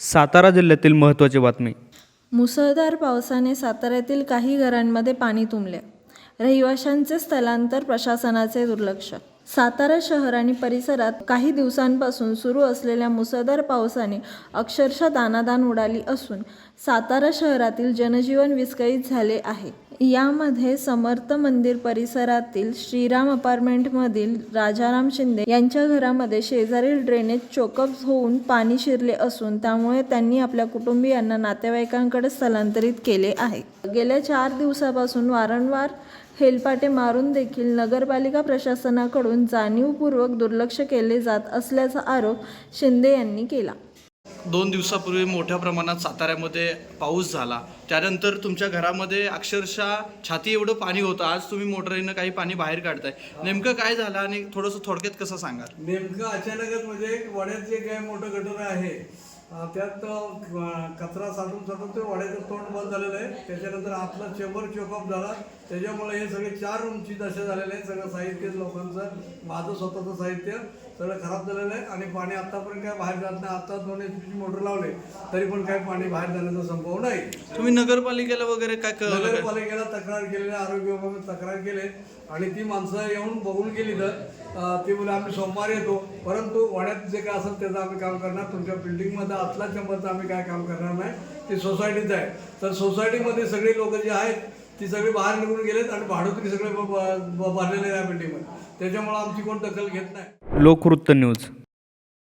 सातारा जिल्ह्यातील महत्त्वाची बातमी. मुसळधार पावसाने साताऱ्यातील काही घरांमध्ये पाणी तुंबले. रहिवाशांचे स्थलांतर प्रशासनाचे दुर्लक्ष. सातारा शहर आणि परिसरात काही दिवसांपासून सुरू असलेल्या मुसळधार पावसाने अक्षरशः दानादान उडाली असून सातारा शहरातील जनजीवन विस्कळीत झाले आहे. यामध्ये समर्थ मंदिर परिसरातील श्रीराम अपार्टमेंटमधील राजाराम शिंदे यांच्या घरामध्ये शेजारील ड्रेनेज चोकअप होऊन पाणी शिरले असून त्यामुळे त्यांनी आपल्या कुटुंबियांना नातेवाईकांकडे स्थलांतरित केले आहे. गेल्या चार दिवसापासून वारंवार हेलपाटे मारून देखील नगरपालिका प्रशासनाकडून जाणीवपूर्वक दुर्लक्ष केले जात असल्याचा आरोप शिंदे यांनी केला. दोन दिवसापूर्वी मोठ्या प्रमाणात साताऱ्यामध्ये पाऊस झाला. त्यानंतर तुमच्या घरामध्ये अक्षरशः छाती एवढं पाणी होतं. आज तुम्ही मोटरीनं काही पाणी बाहेर काढताय. नेमकं काय झालं आणि थोडंसं थोडक्यात कसं सांगाल? नेमकं अचानकच म्हणजे वड्यात जे काय मोठं गटर आहे त्यात कचरा साठून साठून ते वड्याचं तोंड बंद झालेलं आहे. त्याच्यानंतर आतला चेंबर चोकअप झाला. त्याच्यामुळे हे सगळे चार रूमची दशा झालेले आहे. सगळं साहित्य लोकांचं माझं स्वतःचं साहित्य सगळं खराब झालेलं आहे. आणि पाणी आतापर्यंत काय बाहेर जात नाही. आता दोन एच मोटर लावले. तरी पण काही पाणी बाहेर जाण्याचा संभव नाही. तुम्ही नगरपालिकेला वगैरे काय काय? नगरपालिकेला तक्रार केलेली आरोग्य विभागाने तक्रार केले. आणि ती माणसं येऊन बघून गेली तर ती बोले आम्ही सोमवारी येतो. परंतु वाड्यात जे काय असेल त्याचं आम्ही काम करणार. तुमच्या बिल्डिंगमध्ये आतला चंबरचं आम्ही काय काम करणार नाही. ती सोसायटीचं आहे. तर सोसायटीमध्ये सगळी लोक जी आहेत ती सगळी बाहेर निघून गेलेत आणि भाडोत्री सगळे भरलेले आहे या बिल्डिंगमध्ये त्याच्यामुळे आमची कोण दखल घेत नाही. लोकवृत्त न्यूज.